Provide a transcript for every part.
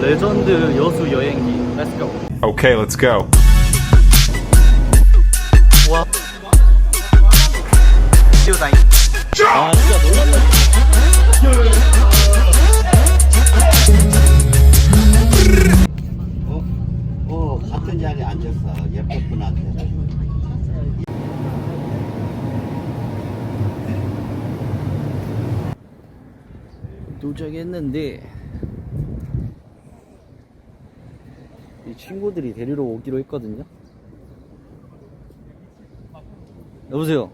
레전드 여수 여행기. Let's go. Okay, let's go. 와. 뛰어다니. 아 진짜 놀랐네. 어? 어, 같은 자리에 앉았어. 예쁜 분한테. 도착했는데 친구들이 데리러 오기로 했거든요. 여보세요.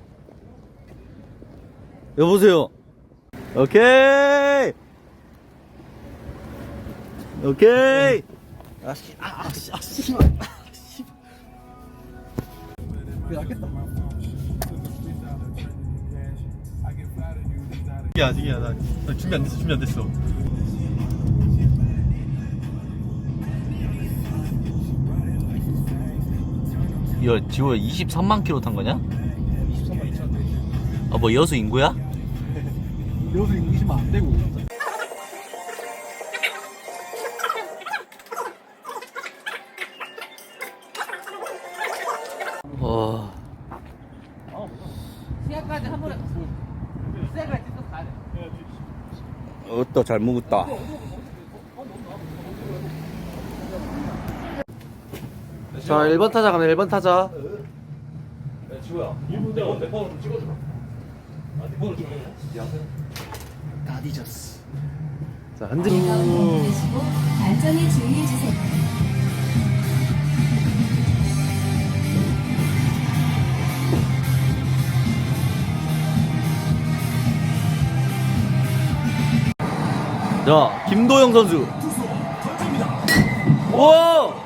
여보세요. 오케이. 오케이. 아씨, 아, 아씨, 아 씨, 아씨. 야, 아직이야. 나, 나 준비 안 됐어. 준비 안 됐어. 이거 지호 23만 킬로 탄 거냐? 23만 2천. 아, 뭐 여수 인구야? 여기서 인기시면 안 되고. 와. 시야까지 한 번에 세가 찍어서 가야 돼. 어따 잘 먹었다. 자, 1번 타자 가면 1번 타자. 야, 지호야. 1분 내가 내 폰으로 좀 찍어주라. 아, 내 폰으로 찍어줘. 다 뒤졌어. 자, 흔들리. 되시고 안전에 주의해 주세요. 자, 김도영 선수. 와! 진포구였어요.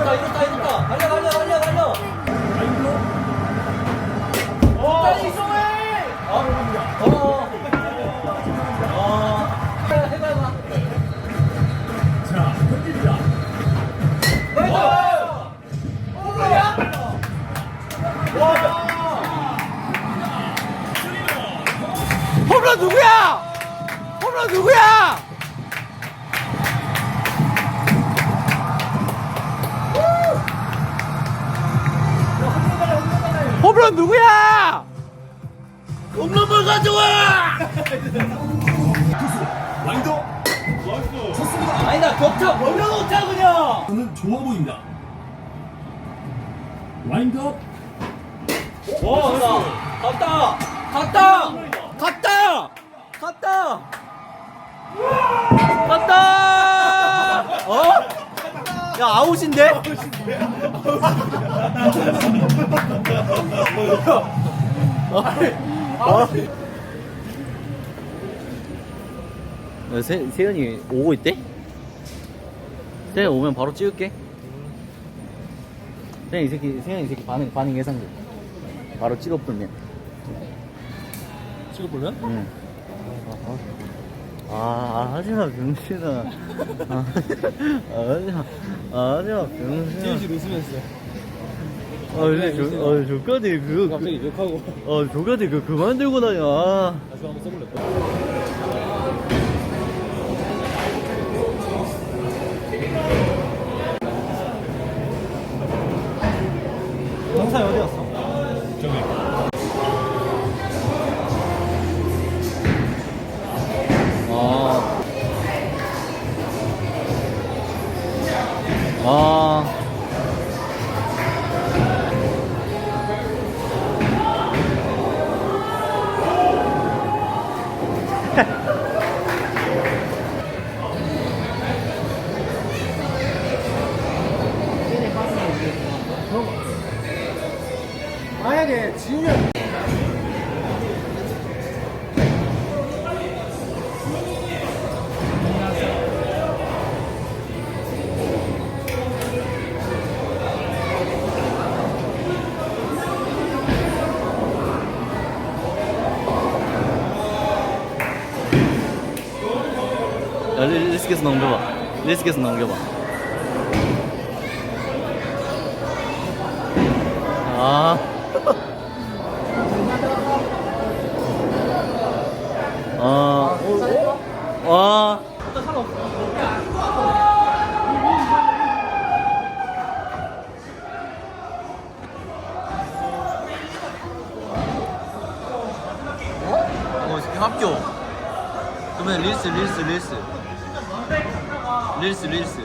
이렇다 이렇다 아니다 격차 벌려놓자 그냥 저는 좋아 보인다. 와인드업. 와 갔다 갔다 갔다 갔다 갔다 어? 야 아웃인데? 어? 세, 세연이 오고 있대? 세연 오면 바로 찍을게 세연 이 새끼 세연 이 새끼 반응 반응 예상돼 바로 찍어보면 찍어보면? 응. 아, 아, 하지마, 병신아. 아, 하지마, 아, 하지마, 병신아. 찌질 웃으면서. 아, 근데 저, 아, 저까지 그거, 그, 갑자기 욕하고. 아, 저까지 그, 그만 들고 다녀. 아. 다시 한번 써볼래. 만약에 지훈 리- 리스크에서 넘겨봐. 리스크에서 넘겨봐. 아. 아. 와. 어, 이렇게 합격. 그러면 릴스, 릴스, 릴스. 릴스, 릴스.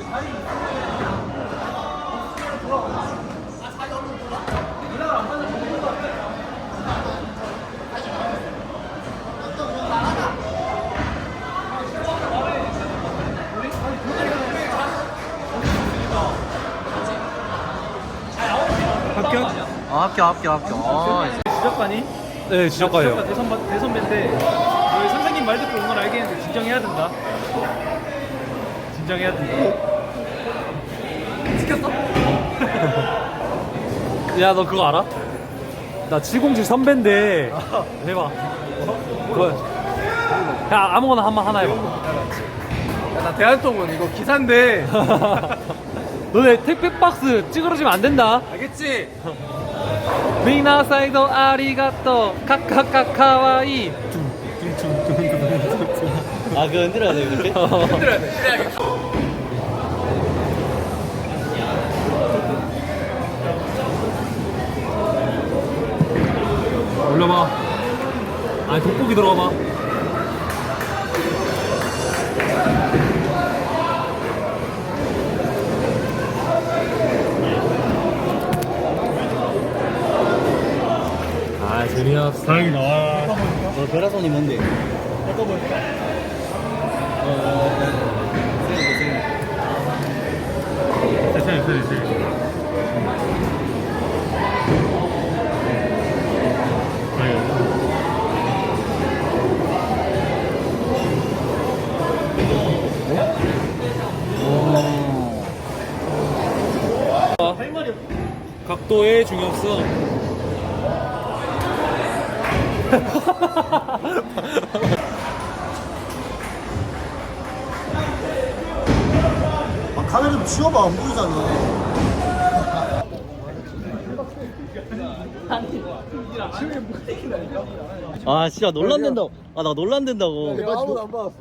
합격? 아, 합격, 합격, 합격. 아, 지적관이? 네, 지적관이요. 대선, 대선배인데, 저희 선생님 말 듣고 온 건 알겠는데, 진정해야 된다. 진정해야 된다. 시켰어? 야, 너 그거 알아? 나 707 선배인데, 해봐. 그거. 야, 아무거나 한번 하나 해봐. 나 대한통운 이거 기사인데. 너네 택배 박스 찌그러지면 안 된다. 알겠지? 미나사이도 아리가또 카카카 카와이 아, 그거 흔들어야 돼, 이렇게? 힘들어야 돼. 시대하게. 올려봐 아니 돋보기 들어가봐 아 재미없어 다행이다 너 베라손이 뭔데? 각도의 중요성 아, 치워봐 안 보이잖아 아, 진짜 논란된다. 아, 나 논란된다고. 내가 아무도 안 받았어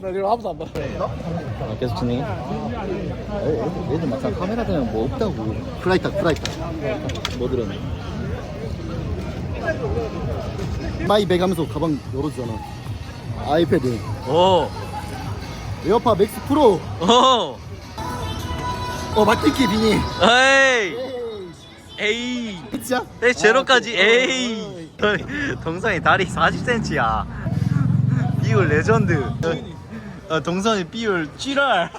나 이거 아무도 안 받았어 아, 계속 진행해. 애- 애들 막상 카메라 되면 뭐 없다고. 프라이타 프라이타 뭐 들었네. 마이 배가면서 가방 열어주잖아 아이패드 오, 에어팟 맥스 프로 오, 어 마티키 비니 에이, 에이. 진짜? 에이, 제로까지, 에이. 동선이 다리 40cm야. 비율 레전드. 어, 동선이 비율 찌랄.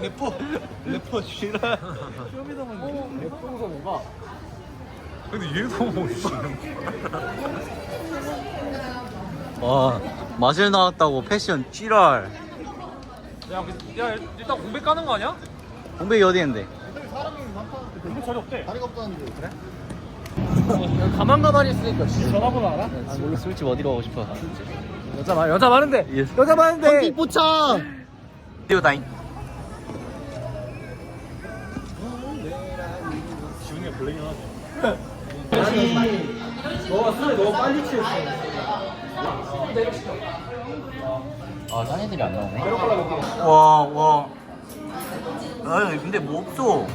래퍼 래퍼 찌랄. 근데 얘도 뭐 와, 마실 나왔다고 패션 찌랄. 야, 그- 야 일단 공백 까는 거 아니야? 공백이 어디 있는데? 공백 자리 없대 다리가 없다는데 그래? 가만 가만히 있으니까. 전화번호 알아? 아, 몰라. 술집 어디로 가고 싶어? 여자 많 여자 많은데. 예. 여자 많은데. 한끼 포차 뛰어다잉. 지훈이가 블랙이긴 하지 아, 딴 애들이 안 나오네. 와, 와. 아, 근데 뭐 없어.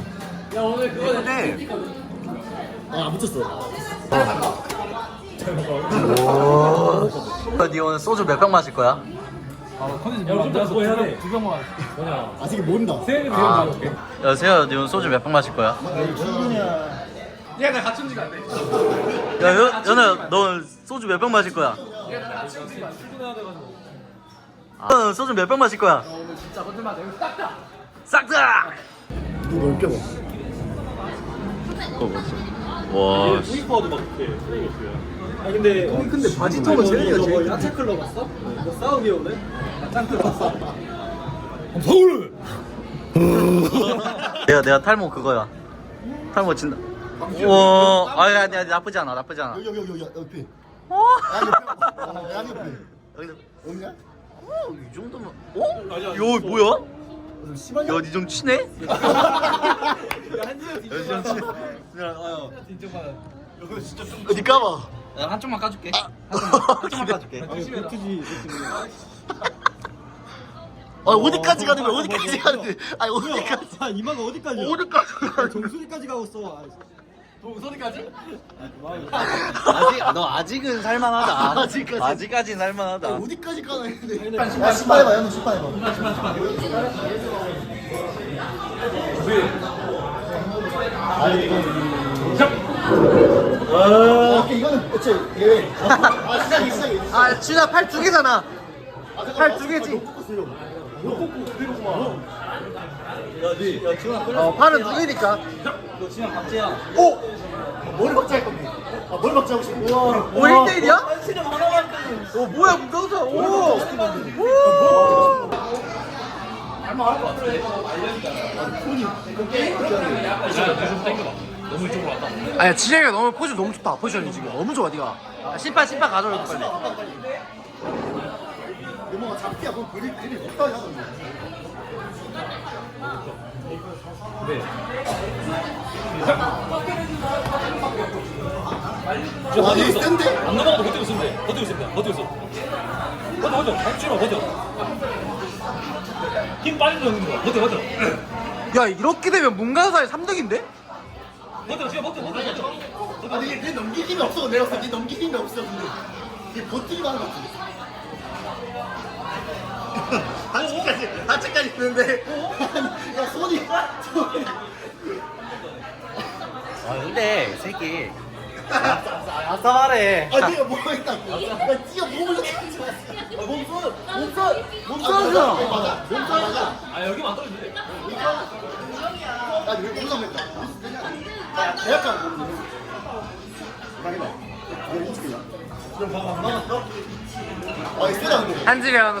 야, 오늘 그거 근데. 아안 붙였어 오. 니 오늘 소주 몇 병 마실 거야? 야 진짜 그거 해야 뭐냐 아직 모른다 아. 되는 거 야, 세야, 니 오늘 소주 몇병 마실 거야? 얘나 갖춘 지가 안 돼. 야, 연, 연아, 너 오늘 소주 몇 병 마실 거야? 출근해야 돼가지고 아, 너 소주 몇 병 마실 거야? 오늘 진짜 거짓말 여기 딱 다. 싹 다! 누구 넓게 뭐지? 와, 씨. 스위퍼도 막 이렇게 아 근데 근데 바지통은 제일 제일 야채 클럽 왔어? 너 싸우기 오네? 짱클 왔어? 서울 내가, 내가 탈모 그거야. 탈모 진다. 우와, 아니, 아니, 아니, 나쁘지 않아, 나쁘지 않아. 여기 여기 여기 여기 옆에 어? 야 옆에 어, 야 옆에 여기, 없냐? 어, 이 정도면 어? 야 뭐야? 야, 니좀 친해? 야, 니좀 친해. 야, 어. 어디 까봐. 야, 한쪽만 까줄게. 한쪽만 까줄게. 루트지 아, 어디까지 가는 거야? 어디까지 가는데? 아니, 어디까지? 아 이마가 어디까지야 어디까지 가는 종소리까지 가고 있어 아 직, 너 아직은 살만하다. 아직까지. 아직까지는 살만하다. 어디까지 가나 했는데. 야, 신발 해봐, 현우 신발 해봐. 아, 오케이, 이거는 대체 예외. 아, 시작이, 시작이. 아, 준아 팔 두 개잖아. 팔 두 개지. 어, 팔은 두 개니까. 오! 머리 박자 할 겁니다. 아, 머리 박자 하고 싶어. 우와. 오, 1대1이야? 오, 뭐야, 문경사. 오! 오! 아야 진영이가 너무 포지션 너무 좋다 포지션이 지금 너무 좋아 니가 아, 신발 신발 가져올 빨리 이모가 잡기야, 그럼 그리, 그리 못 하게 하던데. 와, 이 센데? 안 넘어가고 버티고 있으면 돼. 버티고 있으면 돼. 버티고 있어. 버텨, 버텨. 박치마 버텨. 힘 빨리 넣는 거야. 버텨, 버텨. 야 이렇게 되면 문간사의 3등인데? 버텨, 지금 버텨, 버텨, 버텨. 아니, 이게 넘길 힘이 없어, 내가 봤을 때 넘길 힘이 없어, 근데. 이게 버티기만 하는 것 같은데. 한층까지, 한층까지 있는데. 야, 손이, 손이. 아 근데 새끼 아싸 말해 아, 내가 뭐 했다고. 야, 니가 몸을 하지 마. 아, 몸 써, 몸 써, 몸 써서. 맞아, 몸 써, 맞아. 아, 여기만. 나왜 몸을 했다. 야, 대학가 몸. 대박이다. 왜 인식이야? 그럼 봐봐, 안 나갔어? 아, 이 근데. 한지명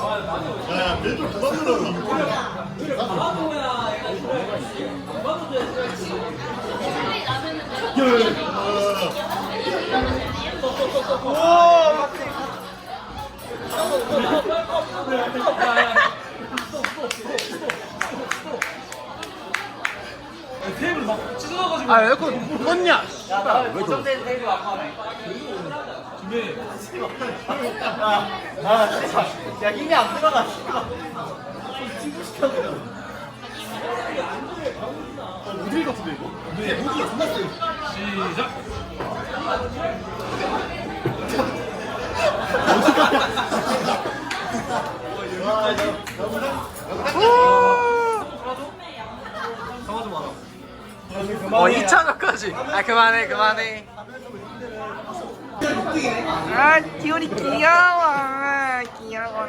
야, 매도 그만 눌러서. 테이블 막 찢어져가지고. 아 에어컨 껐냐 야, 힘이 안 들어가, 무드릴 같은데, 이거? 네, 무드가 존나 세. 시작. 어 2차전까지. 아 그만해 그만해 아 기훈이 귀여워. 귀여워.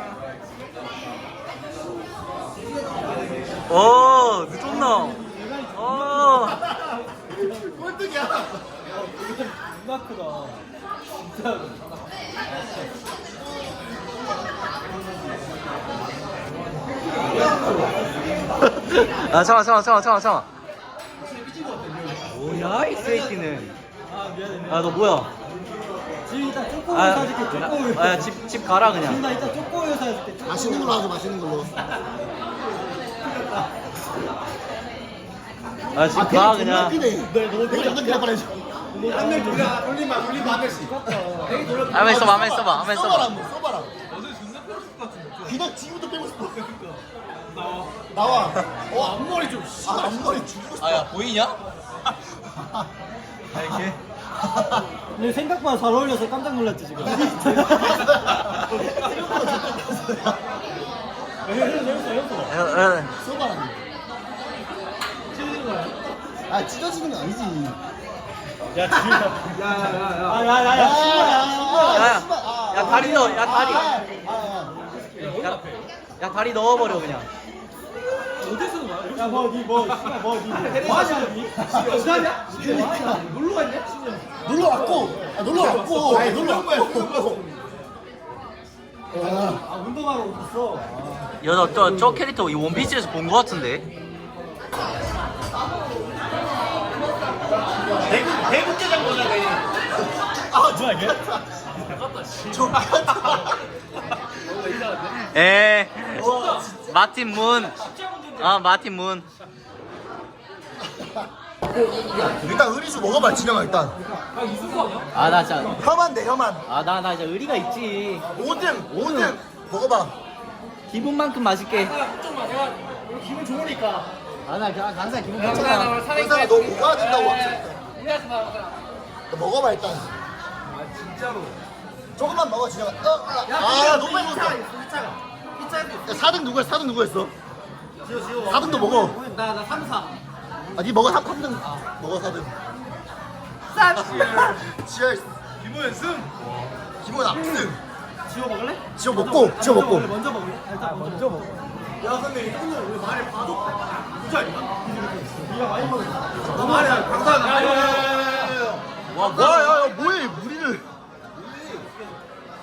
오 늦었나? 오 꼴등이야. 존나 크다 아 잠깐 잠깐 잠깐 잠깐 잠깐 뭐야 이 새끼는? 아 미안해. 아 너 뭐야 지금 이따 쪼꼬우유 아, 사줄게 쪼꼬우유 아, 집, 집 가라 지금 그냥 나 이따 쪼꼬우유 사줄게 쪼꼬우유. 맛있는 걸로 하자, 맛있는 걸로. 아 집 가 그냥 내가 잠깐 기다려줘. 한명 돌려, 돌리마, 돌리마 한 명씩. 가만 있어봐 가만 있어봐 가만 써봐라, 있어봐 한번 써봐라. 그냥 지금부터 빼고 싶어. 나와. 어, 앞머리 좀. 아, 앞머리 죽이고 싶어. 아야 보이냐? 근데 생각보다 잘 어울려서 깜짝 놀랐지 지금 써봐라. 아, 찢어지는 거 아니지. 야야야 야 야, 야, 다리 넣어, 야, 다리. 아, 아, 아. 야, 야 다리 넣어버려 그냥 놀러 갔냐? 놀러 왔고. 아, 놀러 왔고. 아니, 놀러 왔고. 아. 운동하러 오셨어 야나 저, 저 캐릭터 이 원피스에서 본 거 같은데. 에 마틴 문. 아 마틴 문. 일단 의리수 먹어봐 진영아 일단. 아 나 진짜. 혐한 돼 혐한 아 나 나 진짜 의리가 있지. 5등 5등 먹어봐. 기분만큼 맛있게. 기분 좋으니까. 아 나 항상 기분 괜찮아. 의사가 너 먹어야 된다고 너 먹어봐 일단. 아 진짜로. 조금만 먹어 진영아. 어, 아 너무 많이 먹었어. 야, 4등 누구야 4등 누구였어 4등도 먹어. 나 나 3, 4 아 니 먹어 3, 3등. 먹어 4등. 치얼스 김호연 승. 기본 압승 지워 먹을래? 지워 먹고 지워 먹고. 먼저 먹을래? 일단 먼저. 먹어. 야 근데 이거는 우리 말에 봐도 부자 아닌가? 네가 많이 먹었어. 너 말에 강산 와 야야 뭐해 무리를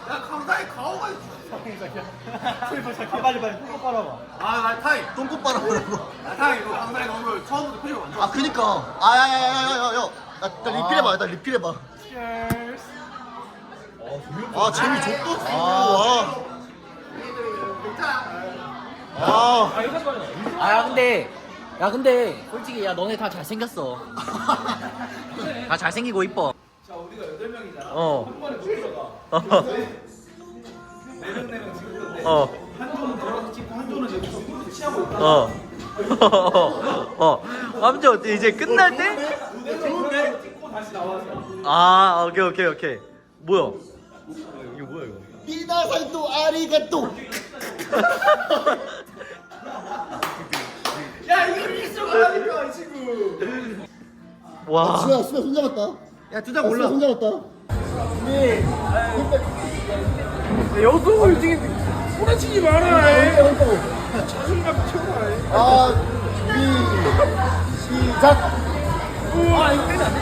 야 강산에 가오가 있어. 빨리 빨리. 똥꼬 빨아봐. 아 나 타이. 똥꼬 빨아보라고. 나 타이 이거 넣은 걸 처음부터 표정 안 좋아 아 그니까. 아야야야야야야. 나, 나 리필해봐. 나 리필해봐. 아 재미 족도 아. 아. 아. 근데 야 근데 솔직히 야 너네 다 잘생겼어. 다 잘생기고 이뻐. 자 우리가 8명이잖아 어. 한 번에 못 들어가 어. 4명 4명 찍는데 어. 한 조는 들어가서 찍고 한 조는 여기서 꿀도 취하고 있다 어. 어. 아무튼 이제 끝날 때? 좋은데? 찍고 다시 나와서 아 오케이 오케이 오케이. 뭐야? 이거 뭐야 이거? 미나산도 아리가또 야 이거 필수가라니까 이 친구 와. 수야 수야 손잡았다 야두장 수야 손잡았다 여성을 지금 소리치지 마라. 아 준비 시작. 아 이거 빼면 안 돼.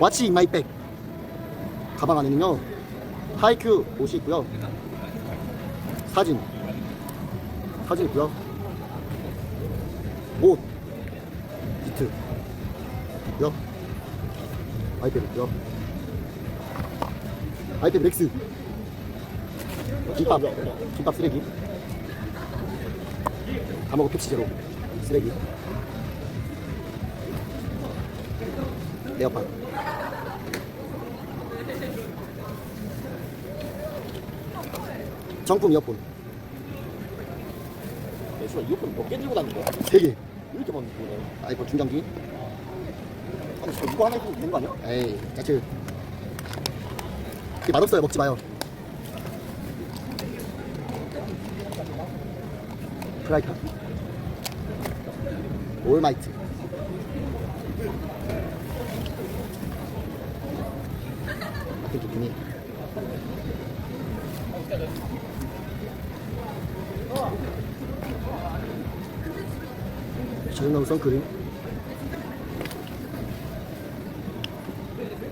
왓츠 인 마이 백 가방 안에는요 하이큐 옷이 있고요 사진. 사진 있고요 옷. 니트. 있고요 아이패드 있고요 아이패드 맥스. 김밥. 김밥 쓰레기. 다 먹어 펩시 제로. 쓰레기. 에어팟 정품 이어폰. 애수가 이어폰 몇 개 들고 다니는 거야? 3개. 이렇게 많은 거네. 아이폰 중장기. 아니, 저 이거 하나 되는 거 아니야? 에이 짜츠 이게 맛없어요 먹지 마요. 프라이카 올마이트. 같은 기분이 저녁 선크림.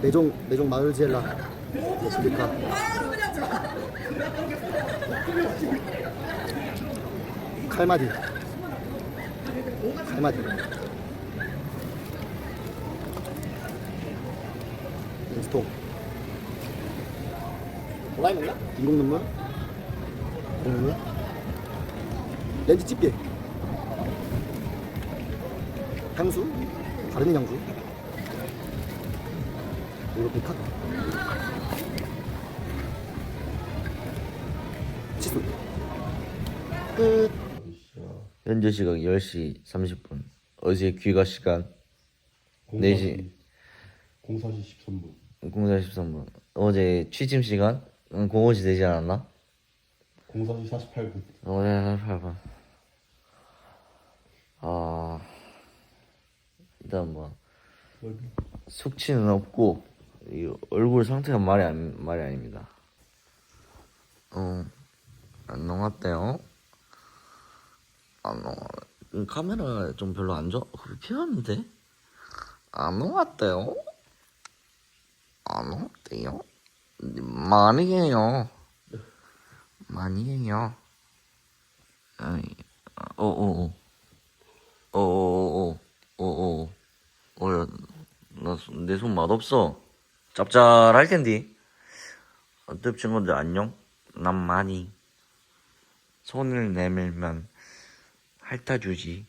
매종 매종 마을 지엘라. 레플리카 칼마디. 칼마디 인스통 오 라이 먹나? 인공 눈물? 공눈물 렌즈 집게. 향수? 바르는 향수? 그리고 백화 칫솔. 끝. 현재 시각 10시 30분. 어제 귀가 시간 4시. 04시 13분. 04시 13분. 어제 취침 시간 05시 되지 않았나? 04시 48분. 어제 48분. 아 일단 뭐 숙취는 없고 이 얼굴 상태가 말이 안 말이 아닙니다. 어, 안녕 어때요? 안녕. 음, 카메라 좀 별로 안 좋아. 피었는데? 안녕 어때요? 안녕 어때요? 많이 해요. 많이 해요. 어어어. 어어어. 어어어. 어야, 나내 손 맛없어. 짭짤할 텐데. 어떤 친구들 안녕? 난 많이. 손을 내밀면 핥아주지.